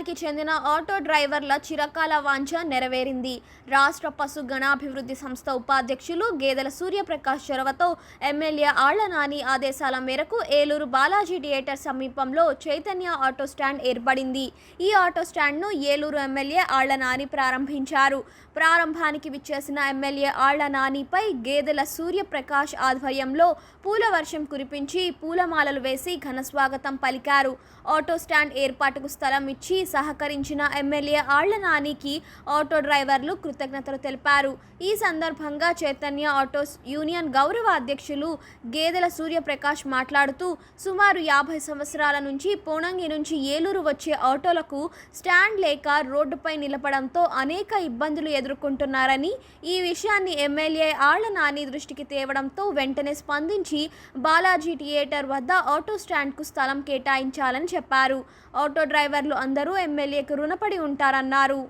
ప్రాంతానికి చెందిన ఆటో డ్రైవర్ల చిరకాల వాంఛ నెరవేరింది. రాష్ట్ర పశు గణాభివృద్ధి సంస్థ ఉపాధ్యక్షులు గేదెల సూర్యప్రకాష్ చొరవతో ఎమ్మెల్యే ఆళ్ళ నాని ఆదేశాల మేరకు ఏలూరు బాలాజీ థియేటర్ సమీపంలో చైతన్య ఆటో స్టాండ్ ఏర్పడింది. ఈ ఆటో స్టాండ్ను ఏలూరు ఎమ్మెల్యే ఆళ్ళ నాని ప్రారంభించారు. ప్రారంభానికి విచ్చేసిన ఎమ్మెల్యే ఆళ్ళ నానిపై గేదెల సూర్యప్రకాష్ ఆధ్వర్యంలో పూల వర్షం కురిపించి పూలమాలలు వేసి ఘనస్వాగతం పలికారు. ఆటో స్టాండ్ ఏర్పాటుకు స్థలం ఇచ్చి సహకరించిన ఎమ్మెల్యే ఆళ్ళ నానికి ఆటో డ్రైవర్లు కృతజ్ఞతలు తెలిపారు. ఈ సందర్భంగా చైతన్య ఆటోస్ యూనియన్ గౌరవ అధ్యక్షులు గేదెల సూర్యప్రకాష్ మాట్లాడుతూ సుమారు యాభై సంవత్సరాల నుంచి పోనంగి నుంచి ఏలూరు వచ్చే ఆటోలకు స్టాండ్ లేక రోడ్డుపై నిలపడంతో అనేక ఇబ్బందులు ఎదుర్కొంటున్నారని ఈ విషయాన్ని ఎమ్మెల్యే ఆళ్ళ నాని దృష్టికి తేవడంతో వెంటనే స్పందించి బాలాజీ థియేటర్ వద్ద ఆటో స్టాండ్కు స్థలం కేటాయించాలని చెప్పారు. ఆటో డ్రైవర్లు అందరూ ఎమ్మెల్యేకు రుణపడి ఉంటారన్నారు.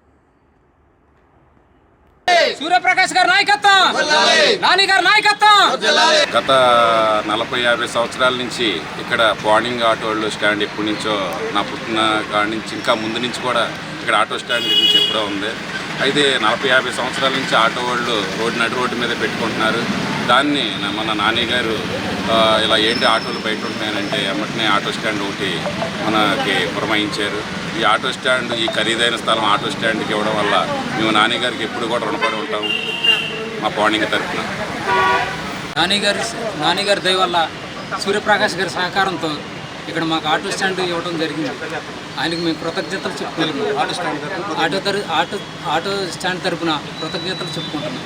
సూర్యప్రకాష్ గారి నాయకత్వం! నాని గారి నాయకత్వం! గత నలభై యాభై సంవత్సరాల నుంచి ఇక్కడ పార్నింగ్ ఆటోళ్ళు స్టాండ్ ఎప్పటి నుంచో నా పుట్టిన కాడి నుంచి ఇంకా ముందు నుంచి కూడా ఇక్కడ ఆటో స్టాండ్ గురించి ఎప్పుడో ఉంది. అయితే నలభై యాభై సంవత్సరాల నుంచి ఆటో వాళ్ళు రోడ్డు నడి రోడ్డు మీద పెట్టుకుంటున్నారు. దాన్ని మన నాని గారు ఇలా ఏంటి ఆటోలు బయట ఉంటున్నాయంటే ఎమ్మటనే ఆటో స్టాండ్ ఒకటి మనకి పురమాయించారు. ఈ ఆటో స్టాండ్ ఈ ఖరీదైన స్థలం ఆటో స్టాండ్కి ఇవ్వడం వల్ల మేము నాని గారికి ఎప్పుడు కూడా రుణపడి ఉంటాం మా పార్నింగ్ తరఫున నాని గారి నాని గారి దయ వల్ల సూర్యప్రకాష్ గారి సహకారంతో ఇక్కడ మాకు ఆటో స్టాండ్ ఇవ్వడం జరిగింది. ఆయనకు మేము కృతజ్ఞతలు చెప్పుకుంటున్నాం. ఆటో స్టాండ్ ఆటో తర ఆటో ఆటో స్టాండ్ తరపున కృతజ్ఞతలు చెప్పుకుంటున్నాం.